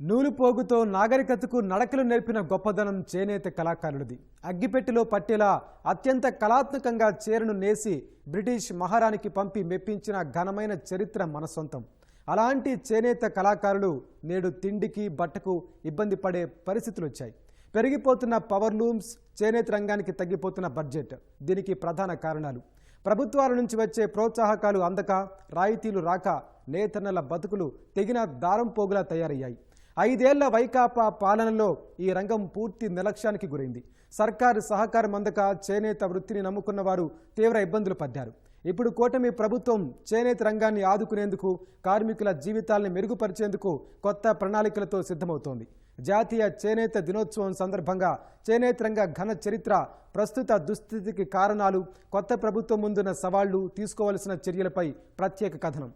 నూలుపోగుతో నాగరికతకు నడకలు నేర్పిన గొప్పదనం చేనేత కళాకారుడిది. అగ్గిపెట్టెలో పట్టేలా అత్యంత కళాత్మకంగా చీరను నేసి బ్రిటిష్ మహారానికి పంపి మెప్పించిన ఘనమైన చరిత్ర మన సొంతం. అలాంటి చేనేత కళాకారులు నేడు తిండికి బట్టకు ఇబ్బంది పడే పరిస్థితులు వచ్చాయి పెరిగిపోతున్న పవర్ లూమ్స్ చేనేత రంగానికి తగ్గిపోతున్న బడ్జెట్ దీనికి ప్రధాన కారణాలు. ప్రభుత్వాల నుంచి వచ్చే ప్రోత్సాహకాలు అందక రాయితీలు రాక నేతన్నల బతుకులు తెగిన దారం పోగులా తయారయ్యాయి. ఐదేళ్ళ వైకాపా పాలనలో ఈ రంగం పూర్తి నిర్లక్ష్యానికి గురైంది. సర్కారు సహకారం అందక చేనేత వృత్తిని నమ్ముకున్న వారు తీవ్ర ఇబ్బందులు పడ్డారు. ఇప్పుడు కూటమి ప్రభుత్వం చేనేత రంగాన్ని ఆదుకునేందుకు కార్మికుల జీవితాల్ని మెరుగుపరిచేందుకు కొత్త ప్రణాళికలతో సిద్ధమవుతోంది. జాతీయ చేనేత దినోత్సవం సందర్భంగా చేనేత రంగ ఘన చరిత్ర ప్రస్తుత దుస్థితికి కారణాలు కొత్త ప్రభుత్వం ముందున్న సవాళ్ళు తీసుకోవలసిన చర్యలపై ప్రత్యేక కథనం.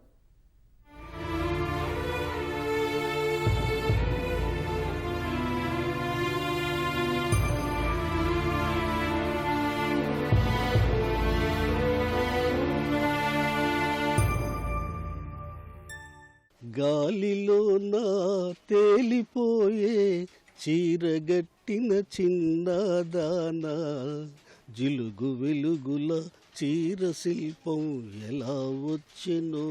గాలిలో నా తేలిపోయే చీరగట్టిన చిన్నదాన. జిలుగు వెలుగుల చీర శిల్పం ఎలా వచ్చినో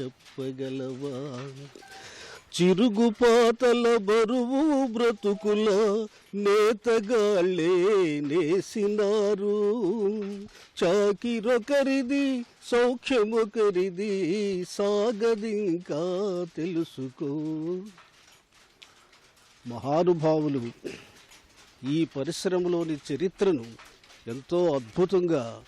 చెప్పగలవా? చిరుగు పాతల బరువు బ్రతుకుల నేతగాళ్ళే నేసినారు. చాకిరొకరిది సౌఖ్యమొకరిది సాగదింకా తెలుసుకో. మహానుభావులు ఈ పరిశ్రమలోని చరిత్రను ఎంతో అద్భుతంగా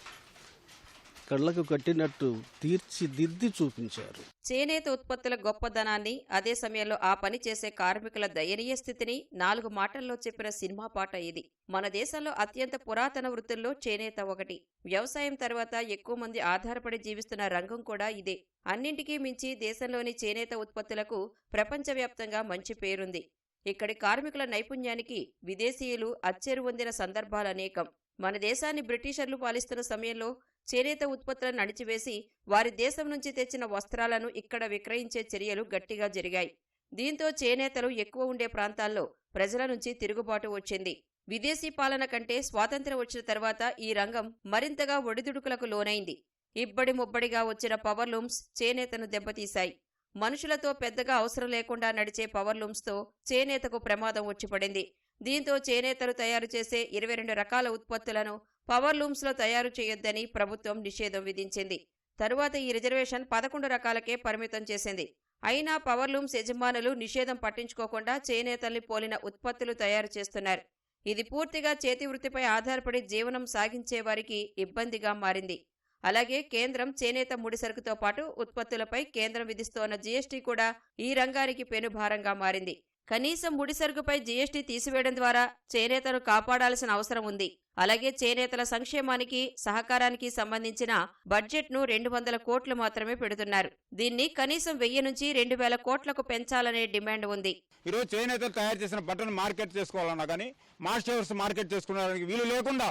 కళ్ళకు కట్టినట్టు తీర్చిదిద్ది చూపించారు. చేనేత ఉత్పత్తుల గొప్పదనాన్ని అదే సమయంలో ఆ పని చేసే కార్మికుల దయనీయ స్థితిని నాలుగు మాటల్లో చెప్పిన సినిమా పాట ఇది. మన దేశంలో అత్యంత పురాతన వృత్తుల్లో చేనేత ఒకటి. వ్యవసాయం తర్వాత ఎక్కువ మంది ఆధారపడి జీవిస్తున్న రంగం కూడా ఇదే. అన్నింటికీ మించి దేశంలోని చేనేత ఉత్పత్తులకు ప్రపంచవ్యాప్తంగా మంచి పేరుంది. ఇక్కడి కార్మికుల నైపుణ్యానికి విదేశీయులు అచ్చెరు పొందిన సందర్భాలనేకం మన దేశాన్ని బ్రిటిషర్లు పాలిస్తున్న సమయంలో చేనేత ఉత్పత్తులను అణిచివేసి వారి దేశం నుంచి తెచ్చిన వస్త్రాలను ఇక్కడ విక్రయించే చర్యలు గట్టిగా జరిగాయి. దీంతో చేనేతలు ఎక్కువ ఉండే ప్రాంతాల్లో ప్రజల నుంచి తిరుగుబాటు వచ్చింది. విదేశీ పాలన కంటే స్వాతంత్ర్యం వచ్చిన తర్వాత ఈ రంగం మరింతగా ఒడిదుడుకులకు లోనైంది. ఇబ్బడి ముబ్బడిగా వచ్చిన పవర్లూమ్స్ చేనేతను దెబ్బతీశాయి. మనుషులతో పెద్దగా అవసరం లేకుండా నడిచే పవర్ లూమ్స్తో చేనేతకు ప్రమాదం వచ్చిపడింది. దీంతో చేనేతలు తయారు చేసే ఇరవై రెండు రకాల ఉత్పత్తులను పవర్ లూమ్స్లో తయారు చేయొద్దని ప్రభుత్వం నిషేధం విధించింది. తరువాత ఈ రిజర్వేషన్ పదకొండు రకాలకే పరిమితం చేసింది. అయినా పవర్ లూమ్స్ యజమానులు నిషేధం పట్టించుకోకుండా చేనేతల్ని పోలిన ఉత్పత్తులు తయారు చేస్తున్నారు. ఇది పూర్తిగా చేతి వృత్తిపై ఆధారపడి జీవనం సాగించే వారికి ఇబ్బందిగా మారింది. అలాగే కేంద్రం చేనేత ముడిసరుకుతో పాటు ఉత్పత్తులపై కేంద్రం విధిస్తోన్న జీఎస్టీ కూడా ఈ రంగానికి పెనుభారంగా మారింది. కనీసం ముడిసరుకుపై జీఎస్టీ తీసివేయడం ద్వారా చేనేతను కాపాడాల్సిన అవసరం ఉంది. అలాగే చేనేతల సంక్షేమానికి సహకారానికి సంబంధించిన బడ్జెట్ను రెండు వందల కోట్లు మాత్రమే పెడుతున్నారు. దీన్ని కనీసం వెయ్యి నుంచి రెండు వేల కోట్లకు పెంచాలనే డిమాండ్ ఉంది. ఈరోజు చేనేతలు తయారు చేసిన బట్టను మార్కెట్ చేసుకోవాలన్నా కానీ మాస్టర్స్ మార్కెట్ చేసుకోవడానికి వీలు లేకుండా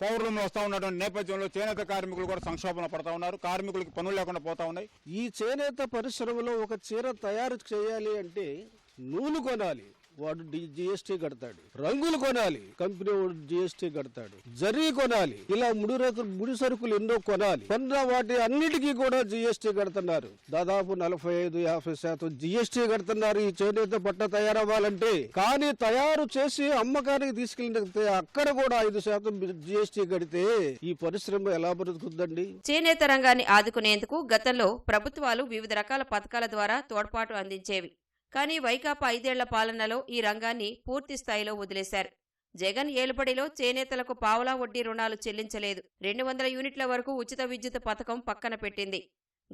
పౌరులు వస్తూ ఉన్నటువంటి నేపథ్యంలో చేనేత కార్మికులు కూడా సంక్షోభంలో పడతా ఉన్నారు. కార్మికులకి పనులు లేకుండా పోతా ఉన్నాయి. ఈ చేనేత పరిశ్రమలో ఒక చీర తయారు చేయాలి అంటే నూలు కొనాలి. వాడు జిఎస్టీ కడతాడు. రంగులు కొనాలి. కంపెనీ వాడు జిఎస్టీ కడతాడు. జరీ కొనాలి. ఇలా ముడి రకాల ముడి సరుకులు ఎన్నో కొనాలి. కొన్న వాటి అన్నిటికీ కూడా జిఎస్టీ కడుతున్నారు. దాదాపు నలభై ఐదు యాభై శాతం జిఎస్టీ కడుతున్నారు. ఈ చేనేత బట్ట తయారవ్వాలంటే. కానీ తయారు చేసి అమ్మకానికి తీసుకెళ్ళితే అక్కడ కూడా ఐదు శాతం జిఎస్టీ కడితే ఈ పరిశ్రమ ఎలా బ్రతుకుతుందండి? చేనేత రంగాన్ని ఆదుకునేందుకు గతంలో ప్రభుత్వాలు వివిధ రకాల పథకాల ద్వారా తోడ్పాటు అందించేవి. కానీ వైకాపా ఐదేళ్ళ పాలనలో ఈ రంగాన్ని పూర్తి స్థాయిలో వదిలేశారు. జగన్ ఏలుబడిలో చేనేతలకు పావలా వడ్డీ రుణాలు చెల్లించలేదు. రెండు వందల యూనిట్ల వరకు ఉచిత విద్యుత్ పథకం పక్కన పెట్టింది.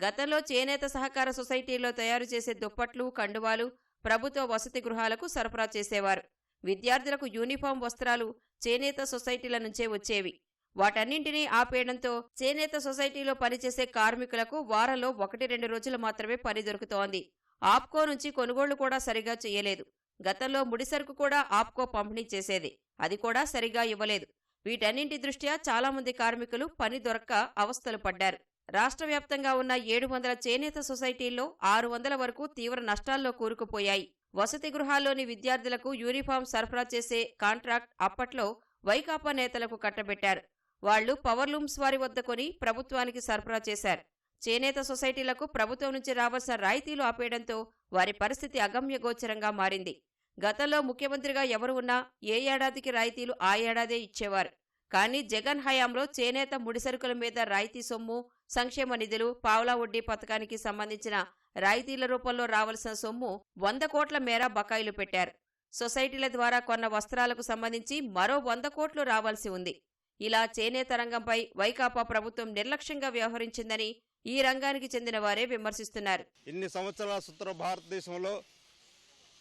గతంలో చేనేత సహకార సొసైటీలో తయారు చేసే దుప్పట్లు కండువాలు ప్రభుత్వ వసతి గృహాలకు సరఫరా చేసేవారు. విద్యార్థులకు యూనిఫామ్ వస్త్రాలు చేనేత సొసైటీల నుంచే వచ్చేవి. వాటన్నింటినీ ఆపేయడంతో చేనేత సొసైటీలో పనిచేసే కార్మికులకు వారంలో ఒకటి రెండు రోజులు మాత్రమే పని దొరుకుతోంది. ఆప్కో నుంచి కొనుగోళ్ళు కూడా సరిగా చేయలేదు. గతంలో ముడిసరుకు కూడా ఆప్కో పంపిణీ చేసేది. అది కూడా సరిగా ఇవ్వలేదు. వీటన్నింటి దృష్ట్యా చాలా మంది కార్మికులు పని దొరక్క అవస్థలు పడ్డారు. రాష్ట్ర వ్యాప్తంగా ఉన్న ఏడు వందల చేనేత సొసైటీల్లో ఆరు వందల వరకు తీవ్ర నష్టాల్లో కూరుకుపోయాయి. వసతి గృహాల్లోని విద్యార్థులకు యూనిఫామ్ సరఫరా చేసే కాంట్రాక్ట్ అప్పట్లో వైకాపా నేతలకు కట్టబెట్టారు. వాళ్ళు పవర్లూమ్స్ వారి వద్ద కొని ప్రభుత్వానికి సరఫరా చేశారు. చేనేత సొసైటీలకు ప్రభుత్వం నుంచి రావాల్సిన రాయితీలు ఆపేయడంతో వారి పరిస్థితి అగమ్యగోచరంగా మారింది. గతంలో ముఖ్యమంత్రిగా ఎవరు ఉన్నా ఏ ఏడాదికి రాయితీలు ఆ ఏడాదే ఇచ్చేవారు. కానీ జగన్ హయాంలో చేనేత ముడిసరుకుల మీద రాయితీ సొమ్ము సంక్షేమ నిధులు పావలా వడ్డీ పథకానికి సంబంధించిన రాయితీల రూపంలో రావాల్సిన సొమ్ము వంద కోట్ల మేర బకాయిలు పెట్టారు. సొసైటీల ద్వారా కొన్న వస్త్రాలకు సంబంధించి మరో వంద కోట్లు రావాల్సి ఉంది. ఇలా చేనేత రంగంపై వైకాపా ప్రభుత్వం నిర్లక్ష్యంగా వ్యవహరించిందని ఈ రంగానికి చెందిన వారే విమర్శిస్తున్నారు. ఇన్ని సంవత్సరాల సుత్తర భారతదేశంలో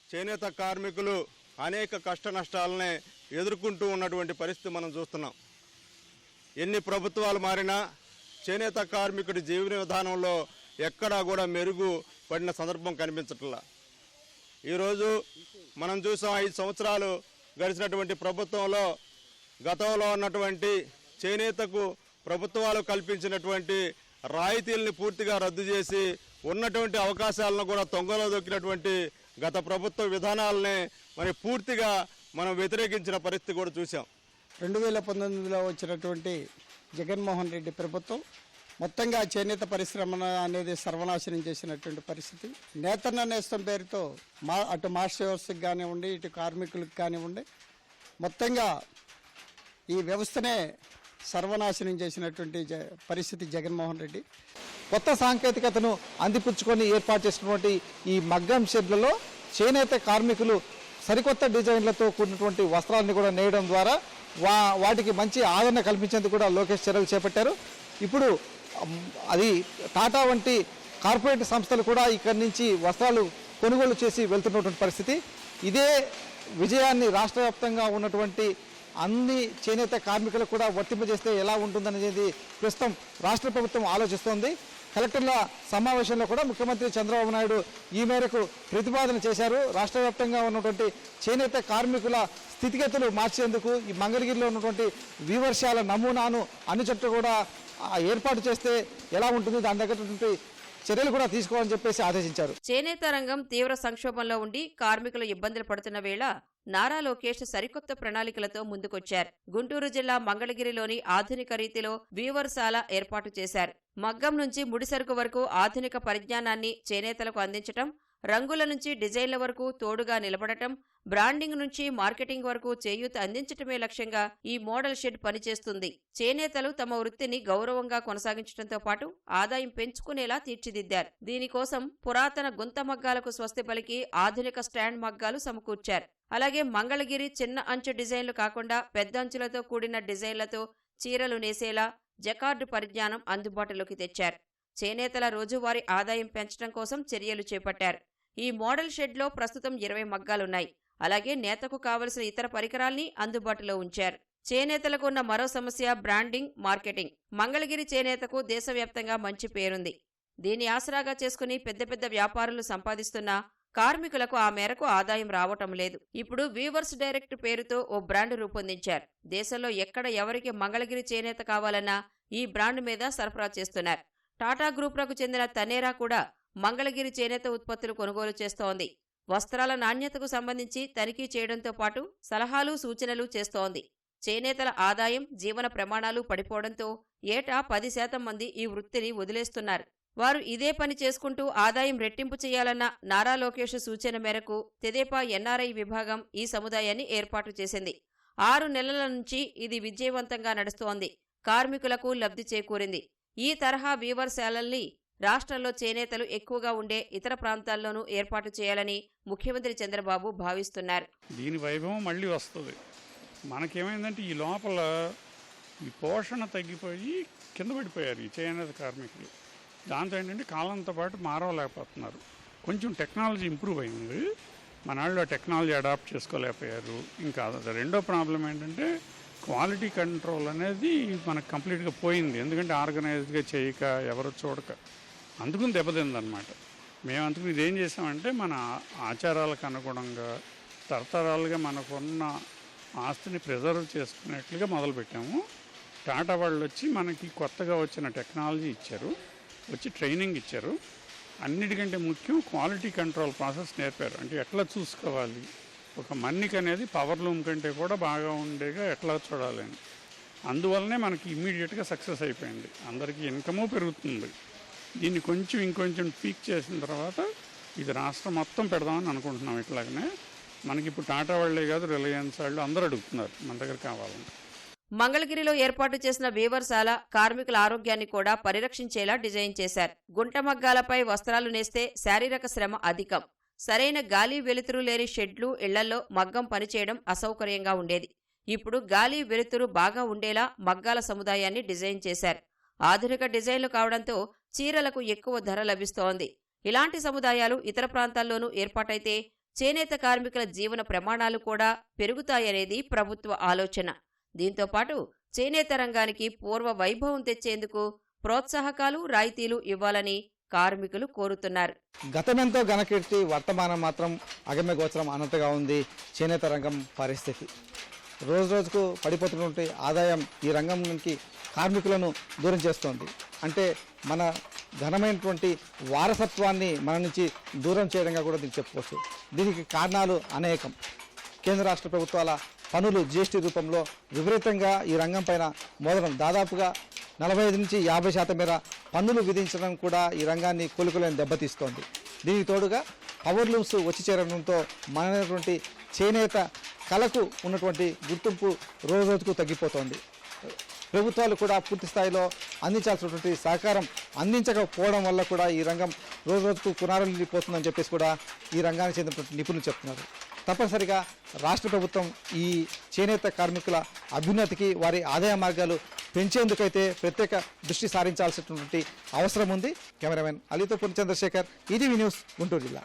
చేనేత కార్మికులు అనేక కష్ట నష్టాలనే ఎదుర్కొంటూ ఉన్నటువంటి పరిస్థితి మనం చూస్తున్నాం. ఎన్ని ప్రభుత్వాలు మారినా చేనేత కార్మికుడి జీవన విధానంలో ఎక్కడా కూడా మెరుగు పడిన సందర్భం కనిపించట్లా. ఈరోజు మనం చూసాం ఐదు సంవత్సరాలు గడిచినటువంటి ప్రభుత్వంలో గతంలో ఉన్నటువంటి చేనేతకు ప్రభుత్వాలు కల్పించినటువంటి రాయితీల్ని పూర్తిగా రద్దు చేసి ఉన్నటువంటి అవకాశాలను కూడా తొంగలో దొక్కినటువంటి గత ప్రభుత్వ విధానాలని మరి పూర్తిగా మనం వ్యతిరేకించిన పరిస్థితి కూడా చూసాం రెండు వేల పంతొమ్మిదిలో వచ్చినటువంటి జగన్మోహన్ రెడ్డి ప్రభుత్వం మొత్తంగా చేనేత పరిశ్రమ అనేది సర్వనాశనం చేసినటువంటి పరిస్థితి. నేతన్న నేస్తం పేరుతో మా అటు మాస్టర్స్కి కానివ్వండి ఇటు కార్మికులకు కానివ్వండి మొత్తంగా ఈ వ్యవస్థనే సర్వనాశనం చేసినటువంటి జ పరిస్థితి జగన్మోహన్ రెడ్డి. కొత్త సాంకేతికతను అందిపుచ్చుకొని ఏర్పాటు చేసినటువంటి ఈ మగ్గం షెడ్లలో చేనేత కార్మికులు సరికొత్త డిజైన్లతో కూడినటువంటి వస్త్రాలను కూడా నేయడం ద్వారా వా వాటికి మంచి ఆదరణ కల్పించేందుకు కూడా లోకేష్ చర్యలు చేపట్టారు. ఇప్పుడు అది టాటా వంటి కార్పొరేట్ సంస్థలు కూడా ఇక్కడి నుంచి వస్త్రాలు కొనుగోలు చేసి వెళ్తున్నటువంటి పరిస్థితి. ఇదే విజయాన్ని రాష్ట్ర ఉన్నటువంటి అన్ని చేనేత కార్మికులకు కూడా వర్తింపజేస్తే ఎలా ఉంటుందనేది ప్రస్తుతం రాష్ట్ర ప్రభుత్వం ఆలోచిస్తోంది. కలెక్టర్ల సమావేశంలో కూడా ముఖ్యమంత్రి చంద్రబాబు నాయుడు ఈ మేరకు ప్రతిపాదన చేశారు. రాష్ట్ర వ్యాప్తంగా ఉన్నటువంటి చేనేత కార్మికుల స్థితిగతులు మార్చేందుకు ఈ మంగళగిరిలో ఉన్నటువంటి వివర్షాల నమూనాను అన్ని చోట్ల కూడా ఏర్పాటు చేస్తే ఎలా ఉంటుంది? దాని దగ్గర చర్యలు కూడా తీసుకోవాలని చెప్పేసి ఆదేశించారు. చేనేత రంగం తీవ్ర సంక్షోభంలో ఉండి కార్మికులు ఇబ్బందులు పడుతున్న వేళ నారా లోకేష్ సరికొత్త ప్రణాళికలతో ముందుకొచ్చారు. గుంటూరు జిల్లా మంగళగిరిలోని ఆధునిక రీతిలో వీవర్శాల ఏర్పాటు చేశారు. మగ్గం నుంచి ముడిసరుకు వరకు ఆధునిక పరిజ్ఞానాన్ని చేనేతలకు అందించటం రంగుల నుంచి డిజైన్ల వరకు తోడుగా నిలబడటం బ్రాండింగ్ నుంచి మార్కెటింగ్ వరకు చేయూత అందించటమే లక్ష్యంగా ఈ మోడల్ షెడ్ పనిచేస్తుంది. చేనేతలు తమ వృత్తిని గౌరవంగా కొనసాగించడంతో పాటు ఆదాయం పెంచుకునేలా తీర్చిదిద్దారు. దీనికోసం పురాతన గుంత మగ్గాలకు స్వస్తి పలికి ఆధునిక స్టాండ్ మగ్గాలు సమకూర్చారు. అలాగే మంగళగిరి చిన్న అంచు డిజైన్లు కాకుండా పెద్ద అంచులతో కూడిన డిజైన్లతో చీరలు నేసేలా జకార్డు పరిజ్ఞానం అందుబాటులోకి తెచ్చారు. చేనేతల రోజువారీ ఆదాయం పెంచడం కోసం చర్యలు చేపట్టారు. ఈ మోడల్ షెడ్లో ప్రస్తుతం ఇరవై మగ్గాలున్నాయి. అలాగే నేతకు కావలసిన ఇతర పరికరాల్ని అందుబాటులో ఉంచారు. చేనేతలకు ఉన్న మరో సమస్య బ్రాండింగ్ మార్కెటింగ్. మంగళగిరి చేనేతకు దేశవ్యాప్తంగా మంచి పేరుంది. దీని ఆసరాగా చేసుకుని పెద్ద పెద్ద వ్యాపారులు సంపాదిస్తున్నా కార్మికులకు ఆ మేరకు ఆదాయం రావటం లేదు. ఇప్పుడు వీవర్స్ డైరెక్ట్ పేరుతో ఓ బ్రాండ్ రూపొందించారు. దేశంలో ఎక్కడ ఎవరికి మంగళగిరి చేనేత కావాలన్నా ఈ బ్రాండ్ మీద సరఫరా చేస్తున్నారు. టాటా గ్రూప్లకు చెందిన తనేరా కూడా మంగళగిరి చేనేత ఉత్పత్తులు కొనుగోలు చేస్తోంది. వస్త్రాల నాణ్యతకు సంబంధించి తనిఖీ చేయడంతో పాటు సలహాలు సూచనలు చేస్తోంది. చేనేతల ఆదాయం జీవన ప్రమాణాలు పడిపోవడంతో ఏటా పది శాతం మంది ఈ వృత్తిని వదిలేస్తున్నారు. వారు ఇదే పని చేసుకుంటూ ఆదాయం రెట్టింపు చేయాలన్న నారా లోకేష్ సూచన మేరకు తెదేపా ఎన్ఆర్ఐ విభాగం ఈ సముదాయాన్ని ఏర్పాటు చేసింది. ఆరు నెలల నుంచి ఇది విజయవంతంగా నడుస్తోంది. కార్మికులకు లబ్ధి చేకూరింది. ఈ తరహా వీవర్శాలల్ని రాష్ట్రంలో చేనేతలు ఎక్కువగా ఉండే ఇతర ప్రాంతాల్లోనూ ఏర్పాటు చేయాలని ముఖ్యమంత్రి చంద్రబాబు భావిస్తున్నారు. దీని వైభవం మళ్ళీ వస్తుంది. మనకేమైందంటే ఈ లోపల ఈ పోషణ తగ్గిపోయి కింద పడిపోయారు ఈ చేనేత కార్మికులు. దాంతో ఏంటంటే కాలంతో పాటు మారవలేకపోతున్నారు. కొంచెం టెక్నాలజీ ఇంప్రూవ్ అయింది. మన వాళ్ళు టెక్నాలజీ అడాప్ట్ చేసుకోలేకపోయారు. ఇంకా రెండో ప్రాబ్లం ఏంటంటే క్వాలిటీ కంట్రోల్ అనేది మనకు కంప్లీట్గా పోయింది. ఎందుకంటే ఆర్గనైజ్డ్గా చేయక ఎవరు చూడక. అందుకుని దెబ్బతిందనమాట మేము అందుకు ఇదేం చేసామంటే మన ఆచారాలకు అనుగుణంగా తరతరాలుగా మనకున్న ఆస్తిని ప్రిజర్వ్ చేసుకునేట్లుగా మొదలుపెట్టాము. టాటా వాళ్ళు వచ్చి మనకి కొత్తగా వచ్చిన టెక్నాలజీ ఇచ్చారు వచ్చి ట్రైనింగ్ ఇచ్చారు. అన్నిటికంటే ముఖ్యం క్వాలిటీ కంట్రోల్ ప్రాసెస్ నేర్పారు. అంటే ఎట్లా చూసుకోవాలి? ఒక మన్నిక అనేది పవర్ లూమ్ కంటే కూడా బాగా ఉండేగా ఎట్లా చూడాలి అందువల్లనే మనకి ఇమ్మీడియట్గా సక్సెస్ అయిపోయింది. అందరికీ ఇన్కము పెరుగుతుంది. దీన్ని కొంచెం ఇంకొంచెం పీక్ చేసిన తర్వాత ఇది రాష్ట్రం మొత్తం పెడదామని అనుకుంటున్నాం ఇట్లాగనే. మనకి ఇప్పుడు టాటా వాళ్ళే కాదు రిలయన్స్ వాళ్ళు అందరూ అడుగుతున్నారు మన దగ్గర కావాలని. మంగళగిరిలో ఏర్పాటు చేసిన వీవర్శాల కార్మికుల ఆరోగ్యాన్ని కూడా పరిరక్షించేలా డిజైన్ చేశారు. గుంట మగ్గాలపై వస్త్రాలు నేస్తే శారీరక శ్రమ అధికం. సరైన గాలి వెలుతురు లేని షెడ్లు ఇళ్ళలో మగ్గం పనిచేయడం అసౌకర్యంగా ఉండేది. ఇప్పుడు గాలి వెలుతురు బాగా ఉండేలా మగ్గాల సముదాయాన్ని డిజైన్ చేశారు. ఆధునిక డిజైన్లు కావడంతో చీరలకు ఎక్కువ ధర లభిస్తోంది. ఇలాంటి సముదాయాలు ఇతర ప్రాంతాల్లోనూ ఏర్పాటైతే చేనేత కార్మికుల జీవన ప్రమాణాలు కూడా పెరుగుతాయనేది ప్రభుత్వ ఆలోచన. దీంతో పాటు చేనేత రంగానికి పూర్వ వైభవం తెచ్చేందుకు ప్రోత్సాహకాలు రాయితీలు ఇవ్వాలని కార్మికులు కోరుతున్నారు. గతమెంతో ఘనకీర్తి వర్తమానం మాత్రం అగమ్య గోచరం అన్నట్టుగా ఉంది చేనేత రంగం పరిస్థితి. రోజు రోజుకు పడిపోతున్నటువంటి ఆదాయం ఈ రంగం నుంచి కార్మికులను దూరం చేస్తోంది. అంటే మన ఘనమైనటువంటి వారసత్వాన్ని మన నుంచి దూరం చేయడంగా కూడా దీన్ని చెప్పుకోవచ్చు. దీనికి కారణాలు అనేకం. కేంద్ర రాష్ట్ర ప్రభుత్వాల పనులు జీఎస్టీ రూపంలో విపరీతంగా ఈ రంగం పైన మోదడం. దాదాపుగా నలభై ఐదు నుంచి యాభై శాతం మేర పన్నులు విధించడం కూడా ఈ రంగాన్ని కొలుకులను దెబ్బతీస్తోంది దీనికి తోడుగా పవర్ లూమ్స్ వచ్చి చేరడంతో మనటువంటి చేనేత కళకు ఉన్నటువంటి గుర్తింపు రోజు రోజుకు తగ్గిపోతోంది. ప్రభుత్వాలు కూడా పూర్తి స్థాయిలో అందించాల్సినటువంటి సహకారం అందించకపోవడం వల్ల కూడా ఈ రంగం రోజు రోజుకు పునరులిపోతుందని చెప్పేసి కూడా ఈ రంగానికి చెందినటువంటి నిపుణులు చెప్తున్నారు. తప్పనిసరిగా రాష్ట్ర ప్రభుత్వం ఈ చేనేత కార్మికుల అభ్యున్నతికి వారి ఆదాయ మార్గాలు పెంచేందుకైతే ప్రత్యేక దృష్టి సారించాల్సినటువంటి అవసరం ఉంది. కెమెరామెన్ అలీతో చంద్రశేఖర్ ఇది న్యూస్ గుంటూరు జిల్లా.